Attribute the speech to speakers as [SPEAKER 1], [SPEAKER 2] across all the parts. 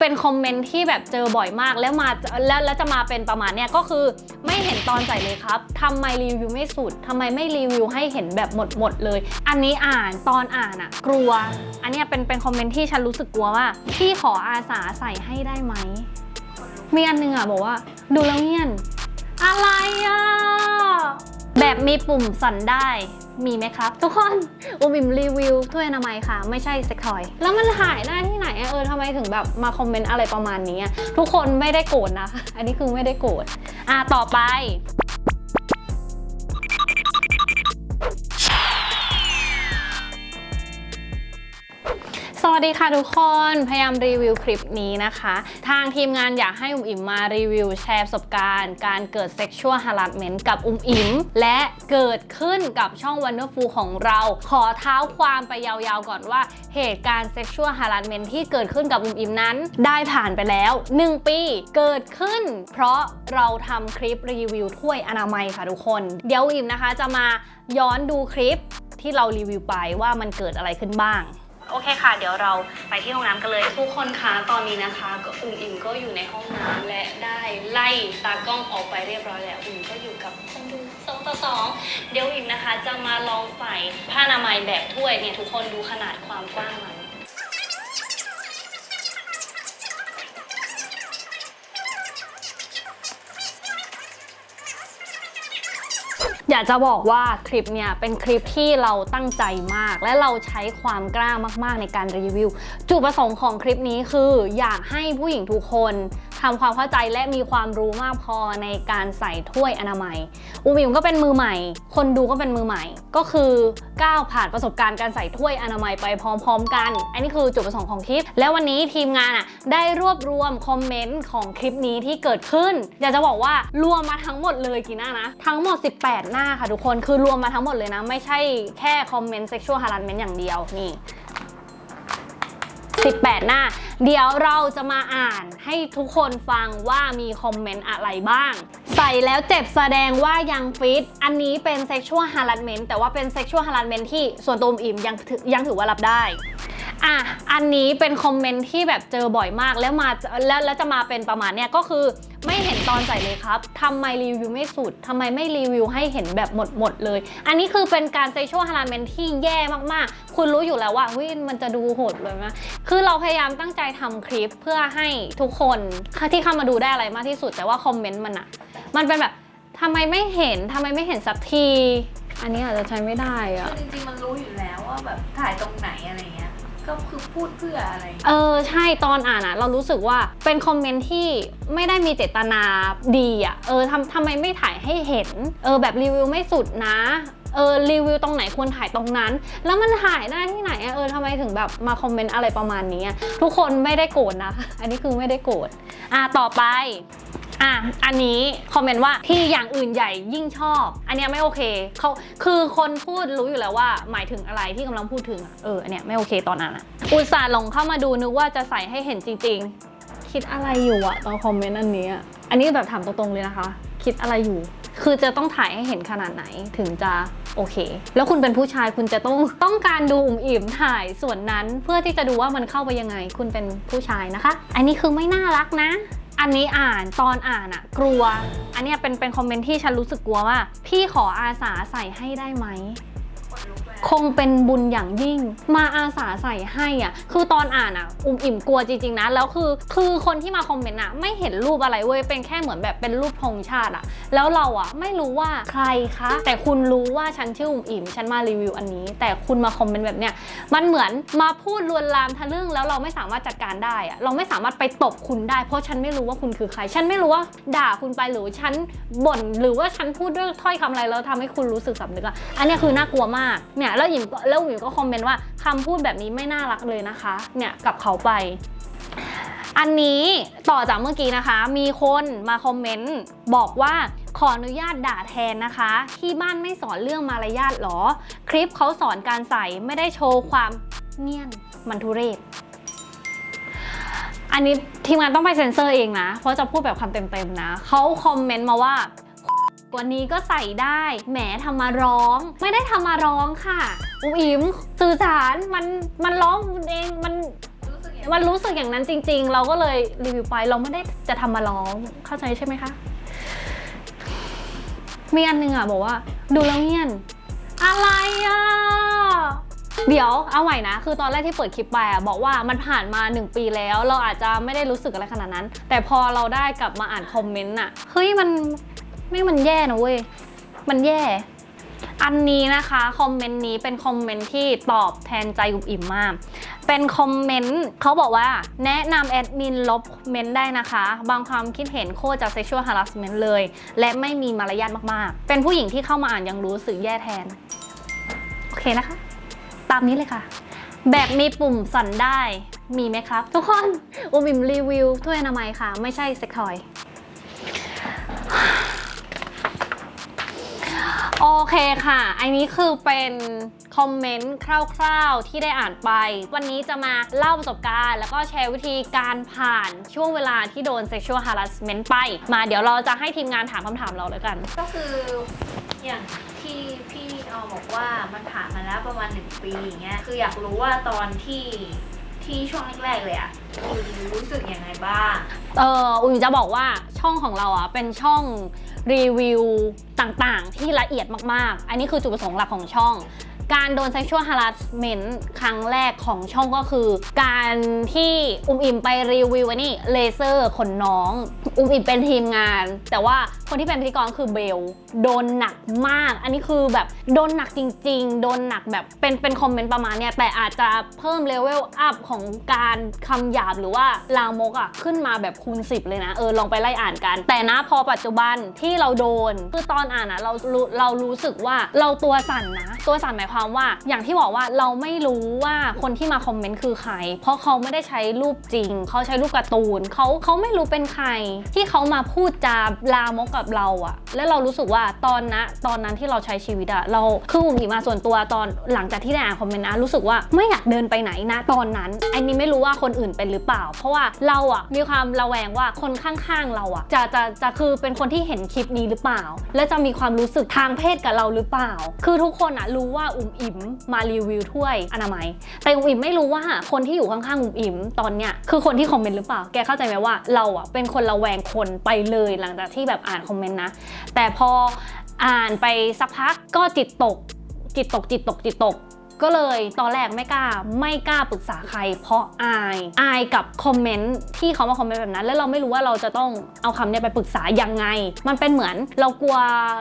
[SPEAKER 1] เป็นคอมเมนต์ที่แบบเจอบ่อยมากแล้วมาแล้วแล้วจะมาเป็นประมาณเนี้ยก็คือไม่เห็นตอนใส่เลยครับทำไมรีวิวไม่สุดทำไมไม่รีวิวให้เห็นแบบหมดหมดเลย อันนี้อ่านตอนอ่านอะกลัว อันเนี้ยเป็นเป็นคอมเมนต์ที่ฉันรู้สึกกลัวว่าพี่ขออาสาใส่ให้ได้ไหมมีอันหนึงอะบอกว่า ดูแล้วเงียนอะไรอะ แบบมีปุ่มสั่นได้มีไหมครับ ทุกคนอุมิมรีวิวถ้วยอนามัยค่ะ ไม่ใช่เซ็กทอย แล้วมันหายได้ที่ไหนเออทำไมถึงแบบมาคอมเมนต์อะไรประมาณนี้ ทุกคนไม่ได้โกรธนะ อันนี้คือไม่ได้โกรธอะต่อไป วัสดีค่ะทุกคนพยายามรีวิวคลิปนี้นะคะ ทางทีมงานอยากให้อุ๋มอิ๋มมารีวิวแชร์ประสบการณ์ การเกิด sexual harassment กับอุ๋มอิ๋มและเกิดขึ้นกับช่อง Wonderful ของเรา ขอเท้าความไปยาวๆก่อนว่า เหตุการณ์ sexual harassment ที่เกิดขึ้นกับอุ๋มอิ๋มนั้น ได้ผ่านไปแล้ว 1 ปีเกิดขึ้น เพราะเราทำคลิปรีวิวถ้วยอนามัยค่ะทุกคน เดี๋ยวอุ๋มอิ๋มนะคะจะมาย้อนดูคลิปที่เรารีวิวไปว่ามันเกิดอะไรขึ้นบ้าง โอเคค่ะ เดี๋ยวเราไปที่ห้องน้ำกันเลย ทุกคนคะตอนนี้นะคะก็อุ่มอิ่มก็อยู่ในห้องน้ำและได้ไล่ตากล้องออกไปเรียบร้อยแล้วอุ่มก็อยู่กับคนดูสองต่อสองเดี๋ยวอิ่มนะคะ จะมาลองใส่ผ้าอนามัยแบบถ้วยเนี่ยทุกคนดูขนาดความกว้างมันากจะบอกว่าคลิปเนี่ยเป็นคลิปที่เราตั้งใจมาก และเราใช้ความกล้ามากๆในการรีวิว จุดประสงค์ของคลิปนี้คืออยากให้ผู้หญิงทุกคน ทำความเข้าใจและมีความรู้มากพอในการใส่ถ้วยอนามัยอุมิมก็เป็นมือใหม่ คนดูก็เป็นมือใหม่ ก็คือก้าวผ่านประสบการณ์การใส่ถ้วยอนามัยไปพร้อม ๆ กัน อันนี้คือจุดประสงค์ของคลิป แล้ววันนี้ทีมงานอะได้รวบรวมคอมเมนต์ของคลิปนี้ที่เกิดขึ้นอยากจะบอกว่ารวมมาทั้งหมดเลยกี่หน้านะ ทั้งหมด 18 หน้าค่ะทุกคนคือรวมมาทั้งหมดเลยนะ ไม่ใช่แค่คอมเมนต์ sexual harassment อย่างเดียวนี่ 18 หน้า เดี๋ยวเราจะมาอ่านให้ทุกคนฟังว่ามีคอมเมนต์อะไรบ้าง ใส่แล้วเจ็บแสดงว่ายังฟิต อันนี้เป็นเซ็กชวลฮาร์ดเมนต์แต่ว่าเป็นเซ็กชวลฮาร์ดเมนต์ที่ส่วนตัวอิ่มยังยังถือว่ารับได้ อะอันนี้เป็นคอมเมนต์ที่แบบเจอบ่อยมากแล้วมาแล้วแล้วจะมาเป็นประมาณเนี้ยก็คือไม่เห็นตอนใส่เลยครับทำไมรีวิวไม่สุดทำไมไม่รีวิวให้เห็นแบบหมดหมดเลย อันนี้คือเป็นการ sexual harassment ที่แย่มากๆ คุณรู้อยู่แล้วว่าเฮ้ยมันจะดูโหดเลยนะคือเราพยายามตั้งใจทำคลิปเพื่อให้ทุกคนที่เข้ามาดูได้อะไรมากที่สุด แต่ว่าคอมเมนต์มันอะมันเป็นแบบทำไมไม่เห็นทำไมไม่เห็นสักที อันนี้อาจจะใช้ไม่ได้อะ
[SPEAKER 2] คือจริงๆมันรู้อยู่แล้วว่าแบบถ่ายตรงไหนอะไรเงี้ย ก็คือพูดเพื่ออะไร
[SPEAKER 1] เออใช่ตอนอ่านอะเรารู้สึกว่าเป็นคอมเมนต์ที่ไม่ได้มีเจตนาดีอะเออทำทำไมไม่ถ่ายให้เห็น เออแบบรีวิวไม่สุดนะเออรีวิวตรงไหนควรถ่ายตรงนั้น แล้วมันถ่ายได้ที่ไหนอะเออทำไมถึงแบบมาคอมเมนต์อะไรประมาณนี้อะทุกคนไม่ได้โกรธนะ อันนี้คือไม่ได้โกรธอะต่อไป อะ อันนี้คอมเมนต์ว่าที่อย่างอื่นใหญ่ยิ่งชอบ อันเนี้ยไม่โอเคเขาคือคนพูดรู้อยู่แล้วว่า หมายถึงอะไรที่กำลังพูดถึงอะเอออันเนี้ยไม่โอเคตอนนั้นอะอุตส่าห์ลงเข้ามาดูนึกว่าจะใส่ให้เห็นจริง ๆ คิดอะไรอยู่อะตอนคอมเมนต์อันนี้อะอันนี้แบบถามตรงๆเลยนะคะ คิดอะไรอยู่ คือจะต้องถ่ายให้เห็นขนาดไหนถึงจะโอเค แล้วคุณเป็นผู้ชายคุณจะต้องต้องการดูอุ่มอิ่มถ่ายส่วนนั้นเพื่อที่จะดูว่ามันเข้าไปยังไง คุณเป็นผู้ชายนะคะ อันนี้คือไม่น่ารักนะ อันนี้อ่านตอนอ่านอะกลัว อันเนี้ยเป็นเป็นคอมเมนต์ที่ฉันรู้สึกกลัวว่า พี่ขออาสาใส่ให้ได้ไหม
[SPEAKER 2] ค
[SPEAKER 1] งเป็นบุญอย่างยิ่ง มาอาสาใส่ให้อะ คือตอนอ่านอะ อุ่มอิ่มกลัวจริงๆนะ แล้วคือ คือคนที่มาคอมเมนต์อะ ไม่เห็นรูปอะไรเว้ย เป็นแค่เหมือนแบบเป็นรูปธงชาติอะ แล้วเราอะ ไม่รู้ว่าใครคะ แต่คุณรู้ว่าฉันชื่ออุ่มอิ่ม ฉันมารีวิวอันนี้ แต่คุณมาคอมเมนต์แบบเนี้ย มันเหมือนมาพูดลวนลามทะลึ่งแล้วเราไม่สามารถจัดการได้อะ เราไม่สามารถไปตบคุณได้ เพราะฉันไม่รู้ว่าคุณคือใคร ฉันไม่รู้ว่าด่าคุณไปหรือฉันบ่นหรือว่าฉันพูดด้วยถ้อยคำอะไรแล้วทำให้คุณรู้สึกสำนึกอะ อันนี้คือน่ากลัวมากเนี่ยแล้วหญิงแล้วหญิงก็คอมเมนต์ว่าคำพูดแบบนี้ไม่น่ารักเลยนะคะ เนี่ยกับเขาไป อันนี้ต่อจากเมื่อกี้นะคะ มีคนมาคอมเมนต์บอกว่าขออนุญาตด่าแทนนะคะ ที่บ้านไม่สอนเรื่องมารยาทหรอ คลิปเขาสอนการใส่ไม่ได้โชว์ความเงียนมันทุเรศอันนี้ทีมงานต้องไปเซ็นเซอร์เองนะ เพราะจะพูดแบบคำเต็มๆนะ เขาคอมเมนต์มาว่า ว่านี้ก็ใส่ได้แหมทำมาร้อง ไม่ได้ทำมาร้องค่ะอุ๋มอิ๋มสื่อสารมันมันร้องเองมัน
[SPEAKER 2] รู้สึก
[SPEAKER 1] มันรู้สึกอย่างนั้นจริง ๆ เราก็เลยรีวิวไปเราไม่ได้จะทำมาร้องเข้าใจใช่ไหมคะมีอันหนึงอะบอกว่า ดูแล้วเงียน อะไรอะเดี๋ยวเอาใหม่นะ คือตอนแรกที่เปิดคลิปไปอะบอกว่ามันผ่านมา 1 ปีแล้ว เราอาจจะไม่ได้รู้สึกอะไรขนาดนั้น แต่พอเราได้กลับมาอ่านคอมเมนต์อะเฮ้ยมัน ไม่มันแย่นะเว้ย มันแย่ อันนี้นะคะคอมเมนต์นี้เป็นคอมเมนต์ที่ตอบแทนใจอุบอิ่มมาก เป็นคอมเมนต์เขาบอกว่า แนะนำแอดมินลบเมนต์ได้นะคะ บางความคิดเห็นโคตรจะ sexual harassment เลย และไม่มีมารยาทมากๆ เป็นผู้หญิงที่เข้ามาอ่านยังรู้สึกแย่แทน โอเคนะคะ ตามนี้เลยค่ะ แบบมีปุ่มสั่นได้มีไหมครับ ทุกคนอุบิมรีวิวถ้วยอนามัยค่ะ ไม่ใช่เซ็กทอย โอเคค่ะ อันนี้คือเป็นคอมเมนต์คร่าวๆที่ได้อ่านไป วันนี้จะมาเล่าประสบการณ์ แล้วก็แชร์วิธีการผ่านช่วงเวลาที่โดน sexual harassment ไป มาเดี๋ยวเราจะให้ทีมงานถามคำถามเราเลยกัน
[SPEAKER 2] ก็คืออย่างที่พี่เอาบอกว่ามันผ่านมาแล้วประมาณหนึ่งปีอย่างเงี้ยคืออยากรู้ว่าตอนที่ ที่ช่วงแรกๆเลยอะคุณรู้สึกยังไงบ้าง
[SPEAKER 1] เอออุ๋ยจะบอกว่าช่องของเราอะเป็นช่องรีวิวต่างๆ ที่ละเอียดมากๆ อันนี้คือจุดประสงค์หลักของช่อง การโดน sexual harassment ครั้งแรกของช่องก็คือ การที่อุ้มอิ่มไปรีวิวนี่เลเซอร์ขนน้อง อุ้มอิ่มเป็นทีมงาน แต่ว่าคนที่เป็นพิธีกรคือเบล โดนหนักมาก อันนี้คือแบบโดนหนักจริง ๆ โดนหนักแบบเป็นเป็นคอมเมนต์ประมาณเนี้ยแต่อาจจะเพิ่มเลเวลอัพของการคำหยาบหรือว่าลามกอะขึ้นมาแบบคูณ 10 เลยนะ เออลองไปไล่อ่านกัน แต่นะพอปัจจุบันที่เราโดนคือตอนอ่านอะเราเรารู้สึกว่าเราตัวสั่นนะ ตัวสั่นหมายความว่าอย่างที่บอกว่าเราไม่รู้ว่าคนที่มาคอมเมนต์คือใคร เพราะเขาไม่ได้ใช้รูปจริง เขาใช้รูปการ์ตูนเขาเขาไม่รู้เป็นใคร ที่เขามาพูดจาลามกกับเราอะแล้วเรารู้สึกว่าตอนนะตอนนั้นที่เราใช้ชีวิตอะเราคืออุ๋มอิมาส่วนตัวตอนหลังจากที่ได้อ่านคอมเมนต์นะรู้สึกว่าไม่อยากเดินไปไหนนะตอนนั้น อันนี้ไม่รู้ว่าคนอื่นเป็นหรือเปล่า เพราะว่าเราอะมีความระแวงว่าคนข้างๆเราอะจะจะจะคือเป็นคนที่เห็นคลิปนี้หรือเปล่า และจะมีความรู้สึกทางเพศกับเราหรือเปล่า คือทุกคนอะรู้ว่าอุมอิมมารีวิวถ้วยอนามัย แต่อุ๋มอิมไม่รู้ว่าคนที่อยู่ข้างๆอุ๋มอิมตอนเนี้ยคือคนที่คอมเมนต์หรือเปล่า แกเข้าใจไหมว่าเราอะเป็นคนระแวงคนไปเลยหลังจากที่แบบอ่านคอมเมนต์นะ แต่พออ่านไปสักพักก็จิตตกจิตตกจิตตกจิตตก ก็เลยตอนแรกไม่กล้าไม่กล้าปรึกษาใคร เพราะอายอายกับคอมเมนต์ที่เขามาคอมเมนต์แบบนั้น แล้วเราไม่รู้ว่าเราจะต้องเอาคำเนี้ยไปปรึกษายังไง มันเป็นเหมือนเรากลัว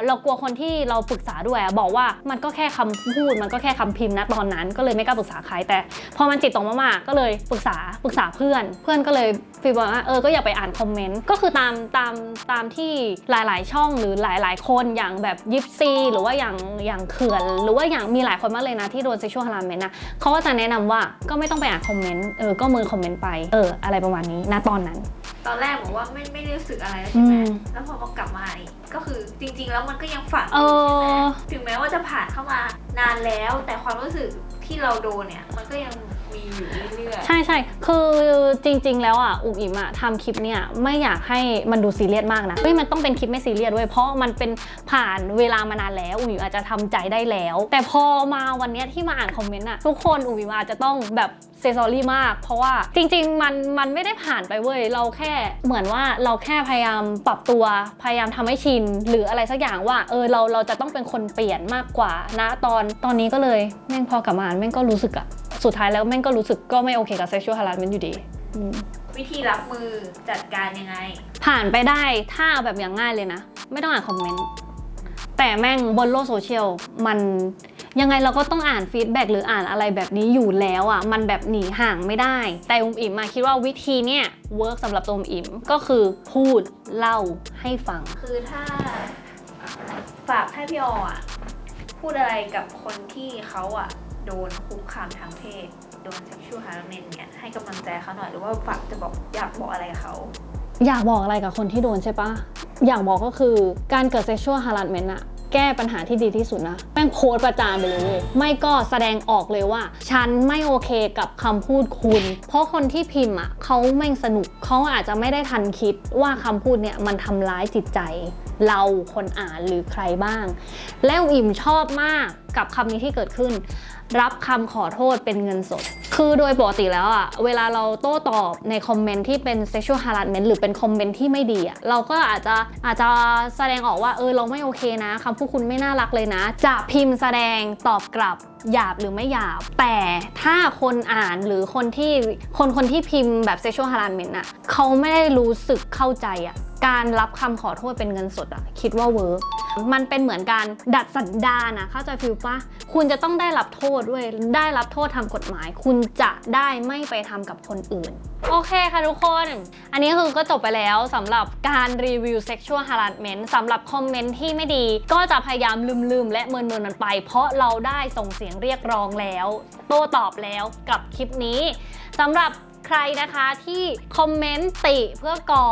[SPEAKER 1] เรากลัวคนที่เราปรึกษาด้วยบอกว่ามันก็แค่คำพูด มันก็แค่คำพิมพ์นะตอนนั้น ก็เลยไม่กล้าปรึกษาใครแต่ พอมันจิตตกมากๆก็เลยปรึกษาปรึกษาเพื่อน เพื่อนก็เลยฟีลบอกว่าเออก็อย่าไปอ่านคอมเมนต์ก็คือตามตามตามที่หลาย ๆ ช่องหรือหลาย ๆ คนอย่างแบบยิปซีหรือว่าอย่างอย่างเขื่อน หรือว่าอย่างมีหลายคนมากเลยนะที่โดน sexual harassment นะเขาก็จะแนะนำว่าก็ไม่ต้องไปอ่านคอมเมนต์เออก็มือคอมเมนต์ไปเอออะไรประมาณนี้นะตอนนั้น
[SPEAKER 2] ตอนแรกบอกว่าไม่ไม่ได้รู้สึกอะไรแล้วใช่ไหม
[SPEAKER 1] อืม
[SPEAKER 2] แล้วพอมากลับมาอีกก็คือจริง ๆ แล้วมันก็ยังฝังอ
[SPEAKER 1] เอยู่
[SPEAKER 2] ใช่ไหม
[SPEAKER 1] อ
[SPEAKER 2] ถึงแม้ว่าจะผ่านเข้ามานานแล้ว แต่ความรู้สึกที่เราโดนเนี่ยมันก็ยัง มีอยู่เรื่อย
[SPEAKER 1] ใช่ใช่คือจริง ๆ แล้วอะอุ๋มอิ๋มอะทำคลิปเนี่ยไม่อยากให้มันดูซีเรียสมากนะเฮ้ยมันต้องเป็นคลิปไม่ซีเรียสด้วยเพราะมันเป็นผ่านเวลามานานแล้วอุ๋มอิ๋มอาจจะทำใจได้แล้ว แต่พอมาวันนี้ที่มาอ่านคอมเมนต์อะทุกคนอุ๋มอิ๋มอาจจะต้องแบบเซซอรี่มาก เพราะว่าจริง ๆ มันมันไม่ได้ผ่านไปเว้ยเราแค่เหมือนว่าเราแค่พยายามปรับตัวพยายามทำให้ชิน หรืออะไรสักอย่างว่าเออเราเราจะต้องเป็นคนเปลี่ยนมากกว่านะตอนตอนนี้ก็เลยแม่งพอกลับมาอ่านแม่งก็รู้สึกอะ สุดท้ายแล้วแม่งก็รู้สึกก็ไม่โอเคกับ sexual harassment อยู่ดีอืม
[SPEAKER 2] ๆวิธีรับมือจัดการยังไง
[SPEAKER 1] ผ่านไปได้ถ้าเอาแบบอย่างง่ายเลยนะ ไม่ต้องอ่านคอมเมนต์แต่แม่งบนโลกโซเชียลมันยังไงเราก็ต้องอ่านฟีดแบ็กหรืออ่านอะไรแบบนี้อยู่แล้วอะมันแบบหนีห่างไม่ได้ แต่อุมอิมมาคิดว่าวิธีเนี่ยเวิร์กสำหรับตัวอุมอิมก็คือพูดเล่าให้ฟัง
[SPEAKER 2] คือถ้าฝากให้พี่ออะ พูดอะไรกับคนที่เขาอะ โดนคุกคามทางเพศ โดน sexual harassment เนี่ยให้กำลังใจเขาหน่อยหรือว่าฝากจะบอกอยากบอกอะไรเขา
[SPEAKER 1] อยากบอกอะไรกับคนที่โดนใช่ปะอยากบอกก็คือการเกิด sexual harassment อะแก้ปัญหาที่ดีที่สุดนะแม่งโพสต์ประจานไปเลยเว้ยไม่ก็แสดงออกเลยว่า ฉันไม่โอเคกับคำพูดคุณ เพราะคนที่พิมพ์อะเขาแม่งสนุกเขาอาจจะไม่ได้ทันคิดว่าคำพูดเนี่ยมันทำร้ายจิตใจ เราคนอ่านหรือใครบ้าง แล้วอิ่มชอบมากกับคำนี้ที่เกิดขึ้น รับคำขอโทษเป็นเงินสด คือโดยปกติแล้วอะเวลาเราโต้ตอบในคอมเมนต์ที่เป็น sexual harassment หรือเป็นคอมเมนต์ที่ไม่ดีอะเราก็อาจจะอาจจะแสดงออกว่าเออเราไม่โอเคนะคำพูดคุณไม่น่ารักเลยนะ จะพิมพ์แสดงตอบกลับหยาบหรือไม่หยาบ แต่ถ้าคนอ่านหรือคนที่คนคนที่พิมพ์แบบ sexual harassment อะเขาไม่ได้รู้สึกเข้าใจอะ การรับคำขอโทษเป็นเงินสดอะคิดว่าเวิร์กมันเป็นเหมือนการดัดสันดานะเข้าใจฟิลปะคุณจะต้องได้รับโทษด้วย ได้รับโทษทางกฎหมาย คุณจะได้ไม่ไปทำกับคนอื่น โอเคค่ะทุกคน อันนี้คือก็จบไปแล้วสำหรับการรีวิว sexual harassment สำหรับคอมเมนต์ที่ไม่ดี ก็จะพยายามลืมๆและเมินๆมันไป เพราะเราได้ส่งเสียงเรียกร้องแล้ว โต้ตอบแล้วกับคลิปนี้สำหรับ ใครนะคะที่คอมเมนต์ติเพื่อก่อ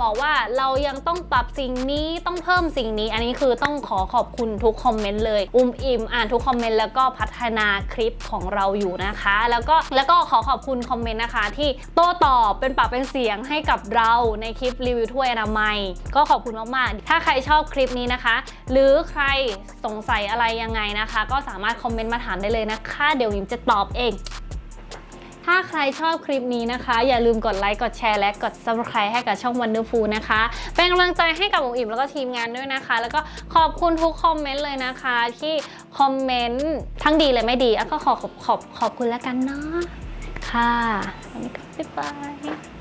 [SPEAKER 1] บอกว่าเรายังต้องปรับสิ่งนี้ต้องเพิ่มสิ่งนี้ อันนี้คือต้องขอขอบคุณทุกคอมเมนต์เลยอุ้มอิ่มอ่านทุกคอมเมนต์แล้วก็พัฒนาคลิปของเราอยู่นะคะ แล้วก็แล้วก็ขอขอบคุณคอมเมนต์นะคะ ที่โต้ตอบเป็นปากเป็นเสียงให้กับเราในคลิปรีวิวถ้วยอนามัย ก็ขอบคุณมากๆ ถ้าใครชอบคลิปนี้นะคะ หรือใครสงสัยอะไรยังไงนะคะ ก็สามารถคอมเมนต์มาถามได้เลยนะคะ เดี๋ยวยิมจะตอบเอง ถ้าใครชอบคลิปนี้นะคะ อย่าลืมกดไลค์กดแชร์และกด subscribe ให้กับช่อง Wonderful นะคะ เป็นกำลังใจให้กับอุ๋มอิ่มแล้วก็ทีมงานด้วยนะคะ แล้วก็ขอบคุณทุกคอมเมนต์เลยนะคะ ที่คอมเมนต์ทั้งดีและไม่ดีแล้วก็ขอขอบขอบขอบคุณแล้วกันเนาะค่ะวันนี้ก็บ๊ายบาย